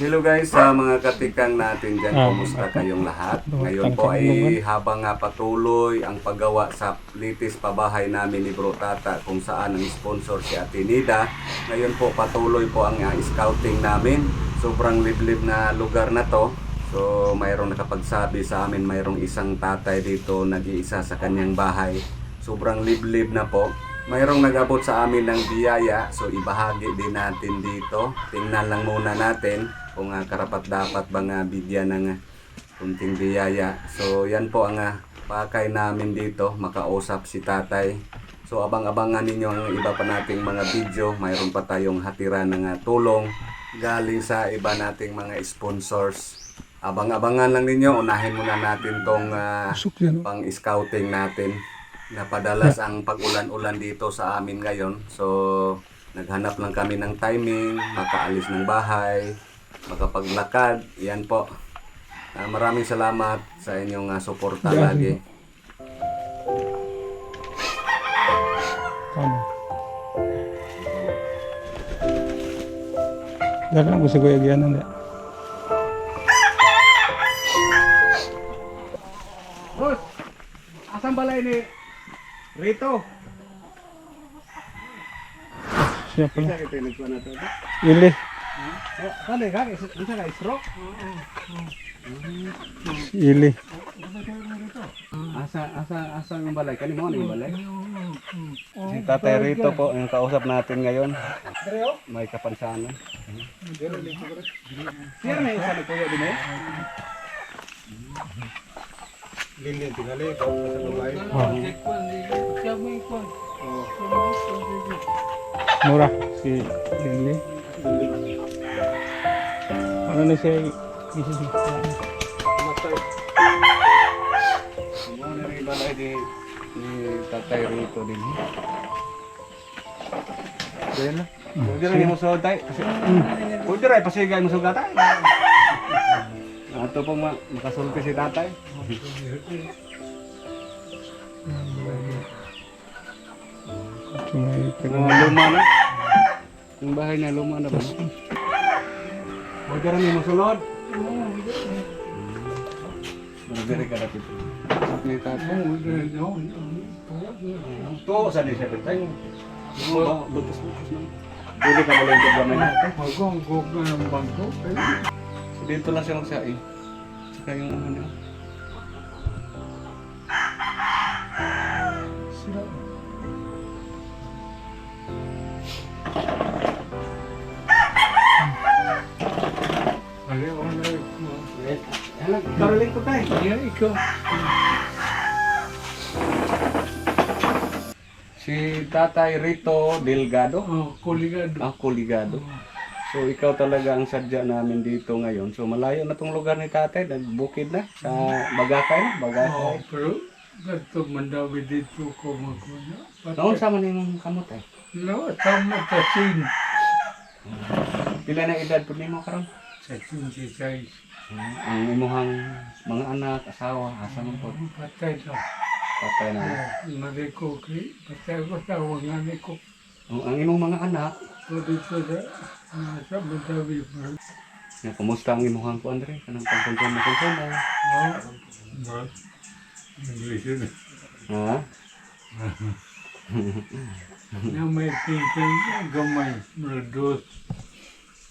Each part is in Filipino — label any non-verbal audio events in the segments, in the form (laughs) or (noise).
Hello guys sa mga katikang natin dyan. Ah, Kumusta kayong lahat? Ngayon po ay habang nga patuloy ang paggawa sa litis pabahay namin ni Bro Tata kung saan ang sponsor si Ate Nida. Ngayon po patuloy po ang ah, scouting namin. Sobrang liblib na lugar na to. So mayroong nakapagsabi sa amin mayroong isang tatay dito nag-iisa sa kanyang bahay. Sobrang liblib na po. Mayroong nag-abot sa amin ng biyaya, so ibahagi din natin dito. Tingnan lang muna natin kung uh, karapat dapat bang uh, bigyan ng uh, kunting biyaya. So yan po ang uh, pakay namin dito, makausap si tatay. So abang-abangan ninyo ang iba pa nating mga video. Mayroon pa tayong hatira ng uh, tulong galing sa iba nating mga sponsors. Abang-abangan lang ninyo, unahin muna natin tong uh, Usok yan. oh. pang scouting natin. Napadalas ang pag-ulan-ulan dito sa amin ngayon. So, naghanap lang kami ng timing, makaalis ng bahay, makapaglakad. Yan po. Ah, maraming salamat sa inyong ah, suporta Yan. lagi. Dala ko si Kuya Gian hindi. Boss, asan balay ni Rito? Siya pala. kita nagkuha na to. Ili. Kali ka, isa ka isro? Ili. Asa asa asa ng balay kani mo ni balay? Si Tatay Rito po yung kausap natin ngayon. May kapansanan. Siya na isa na kuya din eh. Lili tingali ko sa balay. Mura. Si Ili. Ano na siya? Isa siya. Matay. Mo na rin balay di Tatay Rito din. Kaya na. Pwede mo sa tay. Pwede rin pasigay mo sa gatay. Ato pong ma makasulti si tatay. May Yung mga luma na. Yung bahay niya luma na ba? Pwede rin mo sulod. Maragari ka natin. Ni tatay. To, saan din siya tatay? Butos-butos na. Pwede ka mo lang yung gamay natin. So, dito lang siya magsaing. Saka yung ano niya. Tayo. Si Tatay Rito Delgado. Oh, kuligado. Ah, Kuligado. So ikaw talaga ang sadya namin dito ngayon. So malayo na tong lugar ni tatay, nagbukid na sa Bagakay na, Oh, Bagakay. pero gato mandawi dito ko magkuna. Noon sa man yung kamot eh. No, tama tasin. Pila na edad po nimo karon? Sa 26. Ang imuhang mga anak, asawa, asa man po. Patay na. Patay na. Oh, Nariko ki. Patay ko sa wangani ko. Ang, ang imong mga anak, So dito sa nasa mandawi nga kumusta ang imuhang ko Andre? Kanang pagkuntun mo kuntun na. Oh, ba? English yun. eh. Ha? (laughs) Na may tingting gamay. Mga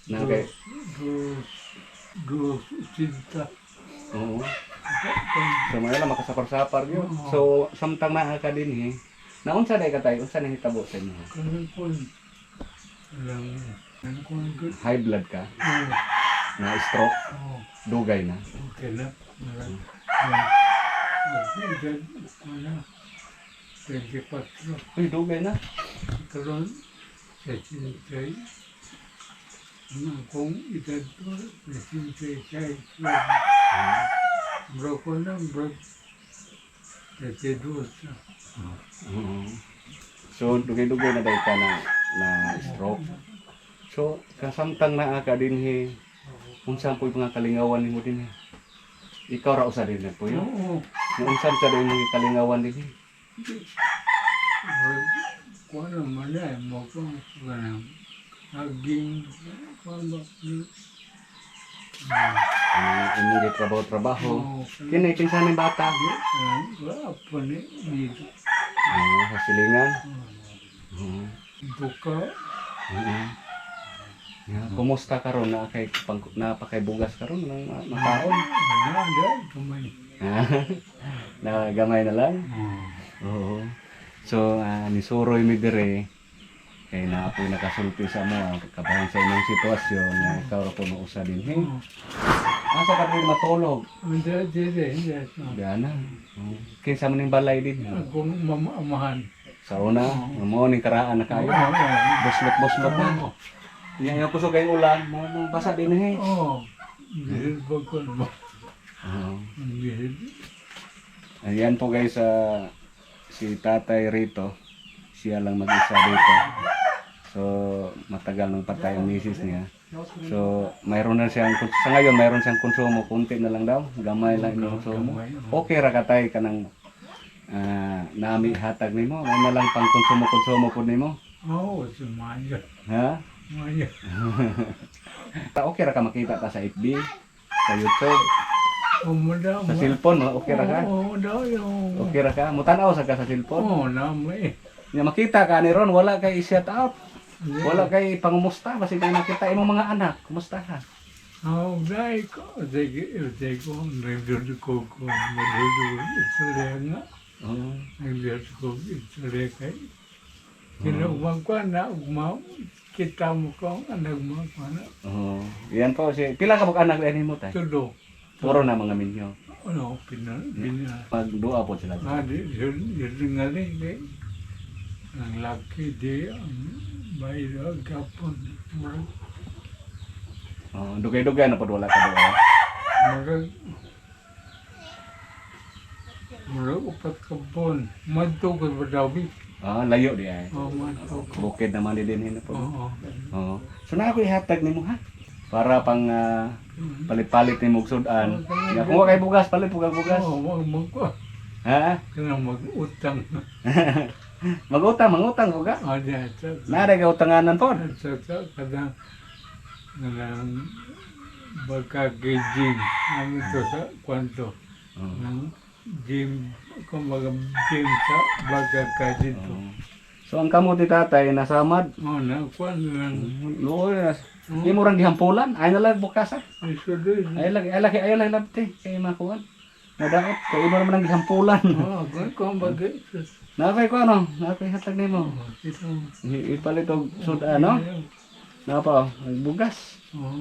dos. Na kay. Dos. Cinta. Oo. So may lang makasapar-sapar yun. So samtang naa ka din eh. Naunsa day ka tayo? Unsa nahitabo sa inyo? Kanang kun. Lang. High blood ka? Na stroke? Dugay na? Okay na. Marami. Edad, wala. 24. Uy, dugay na. Karoon, sa akong edad ko, na sintay siya. Bro ko na, bro. Sa dos. Oo. So dugay-dugay na ka na na stroke. So kasamtang naa ka din he. Unsa po mga kalingawan nimo din he? Ikaw ra usa din na po yun. Oo. Unsa sa din mga kalingawan din he? Kung ano man na, mo ko, kung Naging, kung ba, Ano hindi trabaho-trabaho. Oo. Kini kinsa ni bata? Ah, Wala pa ni dito. Oo, sa silingan. Oo. Buka. Oo. Ya, kumusta karon na kay pang na pa kay bugas karon ng ma- makaon? Ano, ada, kamay. na gamay (laughs) na lang. Oo. So, ah, ni Suroy mi dire kay na apoy nakasulti sa mo kabahan sa inyong sitwasyon nga ikaw ra po mausa din. Hey, asa ka din matulog? Hindi, hindi, hindi. Diana. Oh. Kinsa man ning balay din. Ako mamahan. Sa una, mo ning karaan na kayo. Oo. Buslot-buslot na. Yan yung kusog kay ulan, mo basa din eh. Oo. Gihid ba ko ba? Ayan po guys, sa si Tatay Rito. Siya lang mag-isa dito. So, matagal nang patay ang misis niya. So, mayroon na siyang, sa ngayon, mayroon siyang konsumo. Kunti na lang daw. Gamay lang yung konsumo. Okay ra katay ka ng ah, nami hatag nimo. May na lang pang konsumo-konsumo po nimo. Oo, sumaya. Ha? Maya. (laughs) Okay ra ka makita ta sa FB, sa YouTube, Umada sa cellphone, okay ra ka. Oo, daw yung... Okay ra ka. Mutanaw sa ka sa cellphone. Oo, namay. Nya makita ka ni Ron, wala kay i-shout out. Wala kay pangumusta basi kay makita imong mga anak. Kumusta ka? Oo, dahil ko. Sige, sige ko. Nagdod ko ko. Nagdod ko. Istorya nga. Oh. Nagdod ko. Istorya kay. Kinugmang ko na. Ugma. Kita mo ko. Nagmang ko na. Oh. Yan po si pila ka mag anak din mo tay. Tulo. Puro na mga minyo. Ano, pina, pina. Magdua po sila. Ah, di, yun, yun nga rin, di. Ang laki, di, ang bayro, gapon. Marag, Oh, dugay-dugay na po wala ka duha. marag, marag, upat kapon. Madto ko ba daw? Ah, layo di ay. Oo, madto. Bukid naman din din po. Oo. Oh. So na ako ihatag nimo ha. Para pang ah, palit-palit nimo og sudan. Ya kung wa kay bugas palit pug bugas. Oo, mag, mag, Ha? kanang mag-utang. (laughs) Magutang, mangutang ko ka. Ah, di, sa, Nara ka utanganan po. sa, sa, kadang, kay gym. Ano to sa, kwanto. Oh. ng gym, kumbaga gym sa baga ka dito. So ang kamot ni tatay nasamad. Oh, na, kwan lang. Luoy na. Imo rang gihampulan. Ay na lang bukas ah. Ay, sudoy. Ay lagi ay lagi ay lagi labte kay makuan. Nadaot kay imo naman ang gihampulan. Oh, kwan, kumbaga. Napay ko ano? Napay hatag nimo. Ipalit og sudan no? Napa? Bugas. Oh,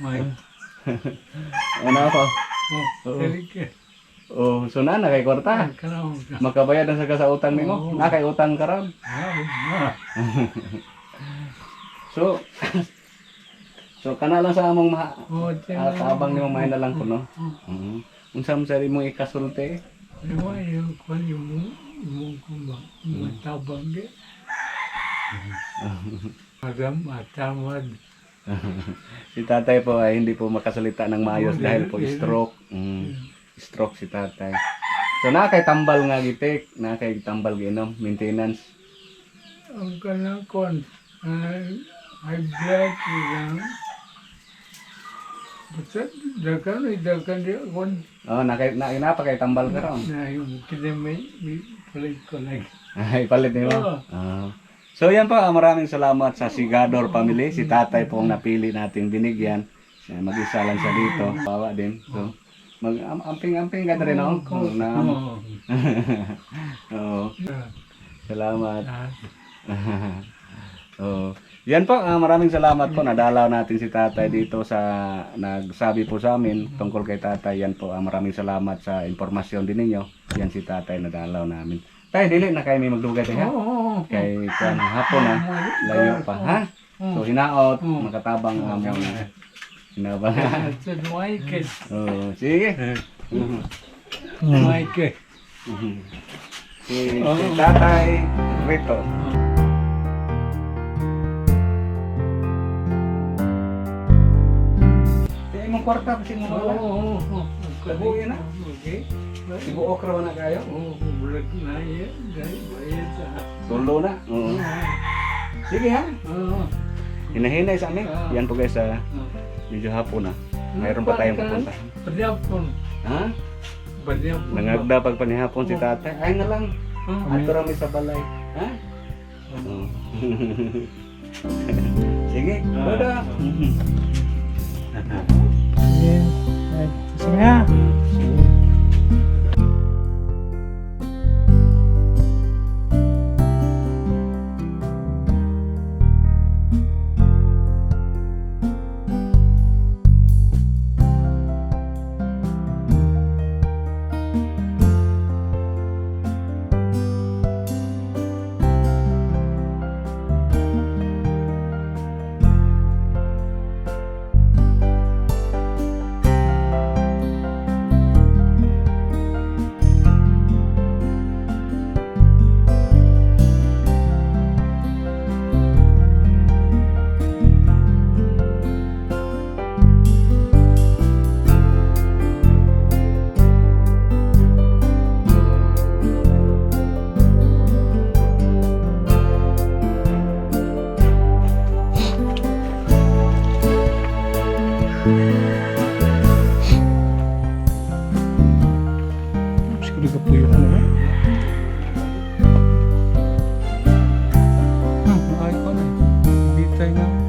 may. Ano pa? Oh, ka. Oh, so na na kay kwarta. Ka. Makabayad na sa sa utang nimo. Oo. Na kay utang karon. Ah, ah. (laughs) So So kana lang sa among ma Oh, tiyan. kaabang nimo may na lang ko no. Mhm. Unsa mo sa mo ikasulti? Ewa, yung kwan, yung yung kumba. Matabang ka. Madam, matamad. (laughs) si tatay po ay hindi po makasalita ng maayos dahil po stroke. Mm, stroke si tatay. So na kay tambal nga gitik, na kay tambal ginom, maintenance. Ang kanang kwan, ah, high blood, yung Basta, dakan, ay dakan di kwan. Oh, na kay na, na pa kay tambal karon. Na yung kina may, palit ko lang. (laughs) Ay palit nimo. Oo. Ah. So yan po, ah, maraming salamat sa Sigador family. Si tatay po ang napili nating binigyan. Mag-isa lang siya dito. Bawa din. So, mag am- amping-amping ka na rin ako. Oh, na. Oo. (laughs) Salamat. (laughs) Oo. Yan po, ah, maraming salamat po. Nadalaw natin si tatay dito sa nagsabi po sa amin tungkol kay tatay. Yan po, ah, maraming salamat sa impormasyon din ninyo. Yan si tatay nadalaw namin. Tay, dili na kayo may magdugay tayo ha? Oo, oo. Kay kuan hapon na, layo pa ha. So hinaot, Oo. makatabang ang among hinabang. (laughs) Sa Michael. Oh, sige. Michael. Mhm. Si, si Tatay Rito. Di imong kwarta kasi mo Oo, wala. oo, oo. Kabuhi na. Okay. Ibuok raw na kayo. Oo, bulag na yan. Dahil bayad sa... Tulo na. Oo. Sige ha. Oo. Hinahinay sa amin. Ah. Yan po guys, ah, medyo hapon na. Mayroon pa tayong pupunta. Palyapon. Ha? Palyapon. Nangagda pag panihapon si tatay. Ay na lang. Ah, Ato rami sa balay. Ha? Oo. (laughs) Sige, Ah. bada. Sige. (laughs) Ay, sige nga. Tulig po yung ano. Hmm, ayos pa na. Hindi tayo na.